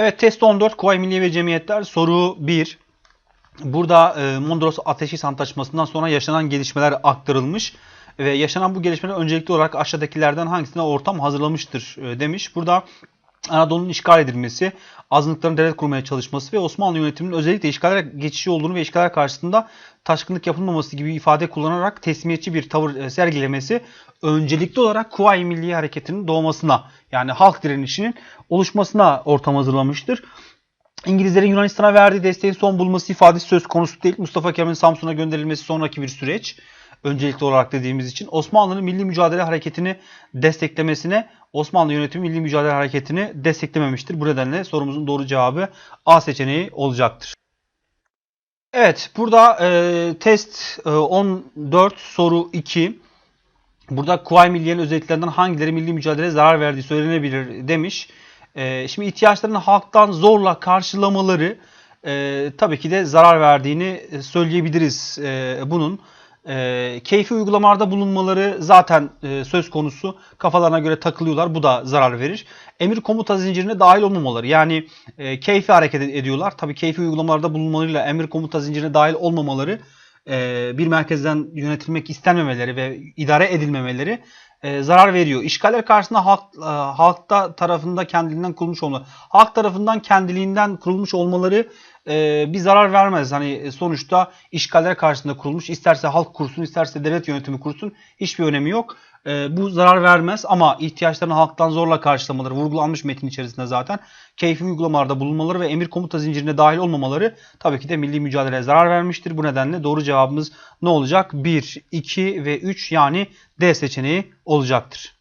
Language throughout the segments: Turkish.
Evet test 14 Kuvayi Milliye ve Cemiyetler soru 1. Burada e, Mondros Ateşkes Antlaşması'ndan sonra yaşanan gelişmeler aktarılmış ve yaşanan bu gelişmeler öncelikli olarak aşağıdakilerden hangisine ortam hazırlamıştır e, demiş. Burada Anadolu'nun işgal edilmesi, azınlıkların devlet kurmaya çalışması ve Osmanlı yönetiminin özellikle işgaller geçici olduğunu ve işgaller karşısında taşkınlık yapılmaması gibi ifade kullanarak teslimiyetçi bir tavır e, sergilemesi öncelikli olarak Kuvayi Milliye Hareketi'nin doğmasına yani halk direnişinin oluşmasına ortam hazırlamıştır. İngilizlerin Yunanistan'a verdiği desteğin son bulması ifadesi söz konusu değil. Mustafa Kemal'in Samsun'a gönderilmesi sonraki bir süreç. Öncelikli olarak dediğimiz için Osmanlı'nın milli mücadele hareketini desteklemesine Osmanlı yönetimi milli mücadele hareketini desteklememiştir. Bu nedenle sorumuzun doğru cevabı A seçeneği olacaktır. Evet burada e, test e, 14 soru 2. Burada Kuvayi Milliye'nin özelliklerinden hangileri milli mücadeleye zarar verdiği söylenebilir demiş. E, şimdi ihtiyaçlarını halktan zorla karşılamaları e, tabii ki de zarar verdiğini söyleyebiliriz e, bunun. E, keyfi uygulamalarda bulunmaları zaten e, söz konusu. Kafalarına göre takılıyorlar. Bu da zarar verir. Emir komuta zincirine dahil olmamaları. Yani e, keyfi hareket ediyorlar. Tabii keyfi uygulamalarda bulunmalarıyla emir komuta zincirine dahil olmamaları e, bir merkezden yönetilmek istenmemeleri ve idare edilmemeleri e, zarar veriyor. İşgaller karşısında halk e, halkta tarafında kendiliğinden kurulmuş olmaları, halk tarafından kendiliğinden kurulmuş olmaları e, bir zarar vermez. Hani sonuçta işgaller karşısında kurulmuş. İsterse halk kursun, isterse devlet yönetimi kursun. Hiçbir önemi yok. E, bu zarar vermez ama ihtiyaçlarını halktan zorla karşılamaları vurgulanmış metin içerisinde zaten. Keyfi uygulamalarda bulunmaları ve emir komuta zincirine dahil olmamaları tabii ki de milli mücadeleye zarar vermiştir. Bu nedenle doğru cevabımız ne olacak? 1, 2 ve 3 yani D seçeneği olacaktır.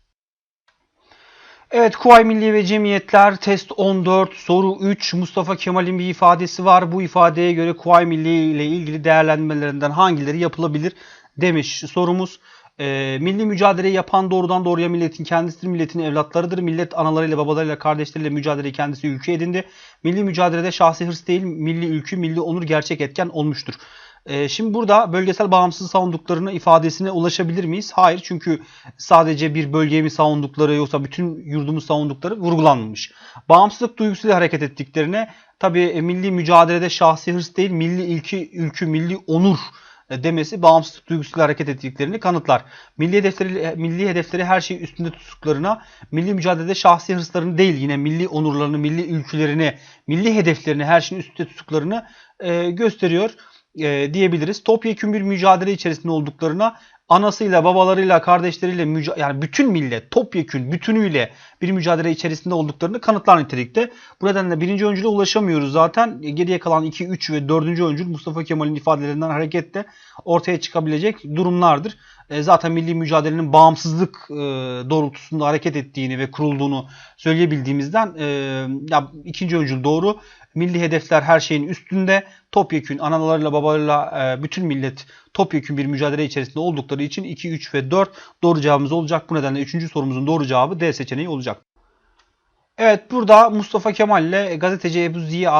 Evet Kuvayi Milliye ve Cemiyetler test 14 soru 3 Mustafa Kemal'in bir ifadesi var. Bu ifadeye göre Kuvayi Milliye ile ilgili değerlendirmelerinden hangileri yapılabilir demiş sorumuz. E, milli mücadeleyi yapan doğrudan doğruya milletin kendisidir. Milletin evlatlarıdır. Millet analarıyla, babalarıyla, kardeşleriyle mücadeleyi kendisi ülke edindi. Milli mücadelede şahsi hırs değil, milli ülkü, milli onur gerçek etken olmuştur. E, şimdi burada bölgesel bağımsız savunduklarını ifadesine ulaşabilir miyiz? Hayır çünkü sadece bir bölgeye mi savundukları yoksa bütün yurdumu savundukları vurgulanmamış. Bağımsızlık duygusuyla hareket ettiklerine tabi milli mücadelede şahsi hırs değil, milli ilki, ülkü, milli onur demesi bağımsızlık duygusuyla hareket ettiklerini kanıtlar. Milli hedefleri, milli hedefleri her şeyi üstünde tuttuklarına, milli mücadelede şahsi hırslarını değil yine milli onurlarını, milli ülkülerini, milli hedeflerini her şeyin üstünde tuttuklarını e, gösteriyor e, diyebiliriz. Topyekun bir mücadele içerisinde olduklarına anasıyla, babalarıyla, kardeşleriyle yani bütün millet topyekun bütünüyle bir mücadele içerisinde olduklarını kanıtlar nitelikte. Bu nedenle birinci öncüle ulaşamıyoruz zaten. Geriye kalan 2, 3 ve 4. öncül Mustafa Kemal'in ifadelerinden hareketle ortaya çıkabilecek durumlardır. E, zaten milli mücadelenin bağımsızlık e, doğrultusunda hareket ettiğini ve kurulduğunu söyleyebildiğimizden e, ya, ikinci öncül doğru. Milli hedefler her şeyin üstünde. Topyekün analarıyla babalarıyla bütün millet topyekün bir mücadele içerisinde oldukları için 2, 3 ve 4 doğru cevabımız olacak. Bu nedenle 3. sorumuzun doğru cevabı D seçeneği olacak. Evet burada Mustafa Kemal ile gazeteci Ebu Ziya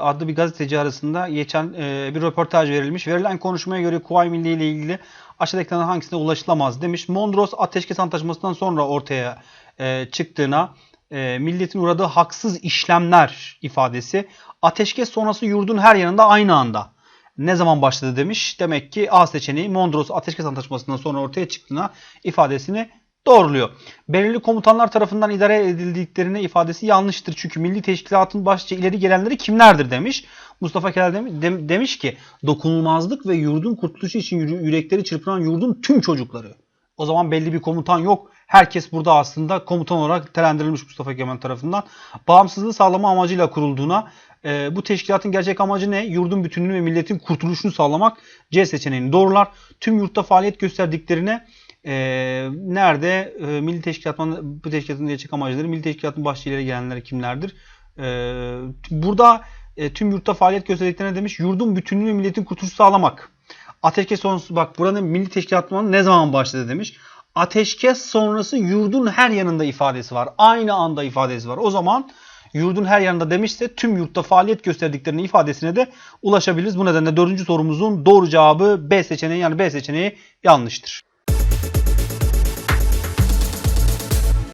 adlı bir gazeteci arasında geçen bir röportaj verilmiş. Verilen konuşmaya göre Kuvayi Milliye ile ilgili aşağıdakilerden hangisine ulaşılamaz demiş. Mondros Ateşkes Antlaşması'ndan sonra ortaya çıktığına milletin uğradığı haksız işlemler ifadesi ateşkes sonrası yurdun her yanında aynı anda ne zaman başladı demiş. Demek ki A seçeneği Mondros Ateşkes Antlaşması'ndan sonra ortaya çıktığına ifadesini doğruluyor. Belirli komutanlar tarafından idare edildiklerine ifadesi yanlıştır. Çünkü milli teşkilatın başça ileri gelenleri kimlerdir demiş. Mustafa Kemal demiş, ki dokunulmazlık ve yurdun kurtuluşu için yürekleri çırpınan yurdun tüm çocukları. O zaman belli bir komutan yok. Herkes burada aslında komutan olarak telendirilmiş Mustafa Kemal tarafından. Bağımsızlığı sağlama amacıyla kurulduğuna, e, bu teşkilatın gerçek amacı ne? Yurdun bütünlüğünü ve milletin kurtuluşunu sağlamak C seçeneğini doğrular. Tüm yurtta faaliyet gösterdiklerine e, nerede e, milli teşkilatın bu teşkilatın gerçek amacları, milli teşkilatın başçı ileri gelenleri kimlerdir? E, burada e, tüm yurtta faaliyet gösterdiklerine demiş yurdun bütünlüğünü ve milletin kurtuluşu sağlamak. Ateşkes sonrası bak buranın milli teşkilatının ne zaman başladı demiş. Ateşkes sonrası yurdun her yanında ifadesi var. Aynı anda ifadesi var. O zaman yurdun her yanında demişse tüm yurtta faaliyet gösterdiklerini ifadesine de ulaşabiliriz. Bu nedenle dördüncü sorumuzun doğru cevabı B seçeneği yani B seçeneği yanlıştır.